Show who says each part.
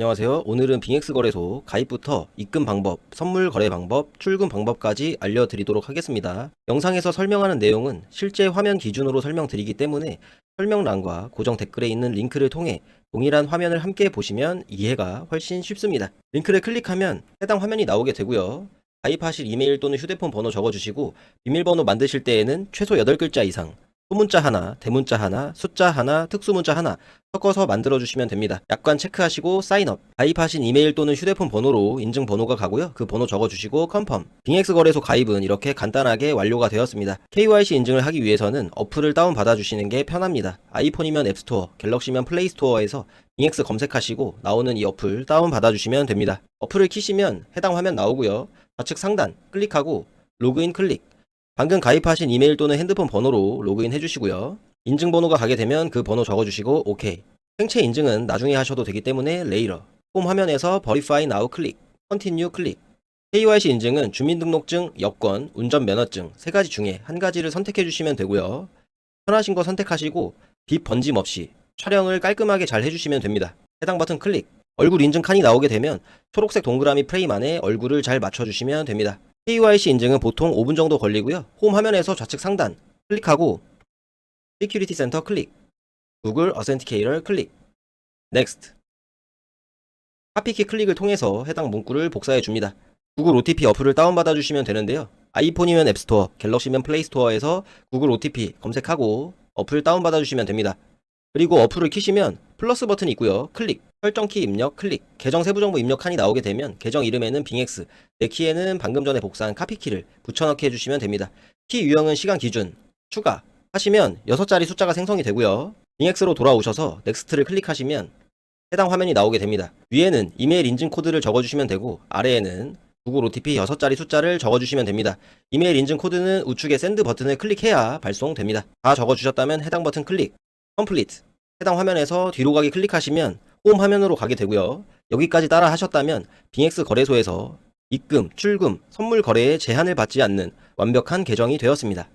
Speaker 1: 안녕하세요. 오늘은 빙엑스 거래소 가입부터 입금 방법, 선물 거래 방법, 출금 방법까지 알려드리도록 하겠습니다. 영상에서 설명하는 내용은 실제 화면 기준으로 설명드리기 때문에 설명란과 고정 댓글에 있는 링크를 통해 동일한 화면을 함께 보시면 이해가 훨씬 쉽습니다. 링크를 클릭하면 해당 화면이 나오게 되고요. 가입하실 이메일 또는 휴대폰 번호 적어주시고 비밀번호 만드실 때에는 최소 8글자 이상 소문자 하나, 대문자 하나, 숫자 하나, 특수문자 하나 섞어서 만들어주시면 됩니다. 약관 체크하시고 사인업. 가입하신 이메일 또는 휴대폰 번호로 인증 번호가 가고요. 그 번호 적어주시고 컨펌. 빙엑스 거래소 가입은 이렇게 간단하게 완료가 되었습니다. KYC 인증을 하기 위해서는 어플을 다운 받아주시는 게 편합니다. 아이폰이면 앱스토어, 갤럭시면 플레이스토어에서 빙엑스 검색하시고 나오는 이 어플 다운 받아주시면 됩니다. 어플을 키시면 해당 화면 나오고요. 좌측 상단 클릭하고 로그인 클릭. 방금 가입하신 이메일 또는 핸드폰 번호로 로그인 해주시고요. 인증번호가 가게 되면 그 번호 적어주시고 OK. 생체 인증은 나중에 하셔도 되기 때문에 레이러. 홈 화면에서 Verify Now 클릭, Continue 클릭. KYC 인증은 주민등록증, 여권, 운전면허증 세 가지 중에 한 가지를 선택해 주시면 되고요. 편하신 거 선택하시고 빛 번짐 없이 촬영을 깔끔하게 잘 해주시면 됩니다. 해당 버튼 클릭. 얼굴 인증 칸이 나오게 되면 초록색 동그라미 프레임 안에 얼굴을 잘 맞춰주시면 됩니다. KYC 인증은 보통 5분 정도 걸리고요. 홈 화면에서 좌측 상단 클릭하고 시큐리티 센터 클릭, 구글 어센티케이터 클릭, 넥스트. 카피키 클릭을 통해서 해당 문구를 복사해 줍니다. 구글 OTP 어플을 다운받아 주시면 되는데요. 아이폰이면 앱스토어, 갤럭시면 플레이스토어에서 구글 OTP 검색하고 어플 다운받아 주시면 됩니다. 그리고 어플을 키시면 플러스 버튼이 있고요. 클릭, 설정키 입력, 클릭, 계정 세부 정보 입력 칸이 나오게 되면 계정 이름에는 빙엑스, 내 키에는 방금 전에 복사한 카피키를 붙여넣기 해주시면 됩니다. 키 유형은 시간 기준, 추가 하시면 6자리 숫자가 생성이 되고요. 빙엑스로 돌아오셔서 넥스트를 클릭하시면 해당 화면이 나오게 됩니다. 위에는 이메일 인증 코드를 적어주시면 되고 아래에는 구글 OTP 6자리 숫자를 적어주시면 됩니다. 이메일 인증 코드는 우측에 샌드 버튼을 클릭해야 발송됩니다. 다 적어주셨다면 해당 버튼 클릭, 컴플리트. 해당 화면에서 뒤로 가기 클릭하시면 홈 화면으로 가게 되고요. 여기까지 따라 하셨다면 빙엑스 거래소에서 입금, 출금, 선물 거래에 제한을 받지 않는 완벽한 계정이 되었습니다.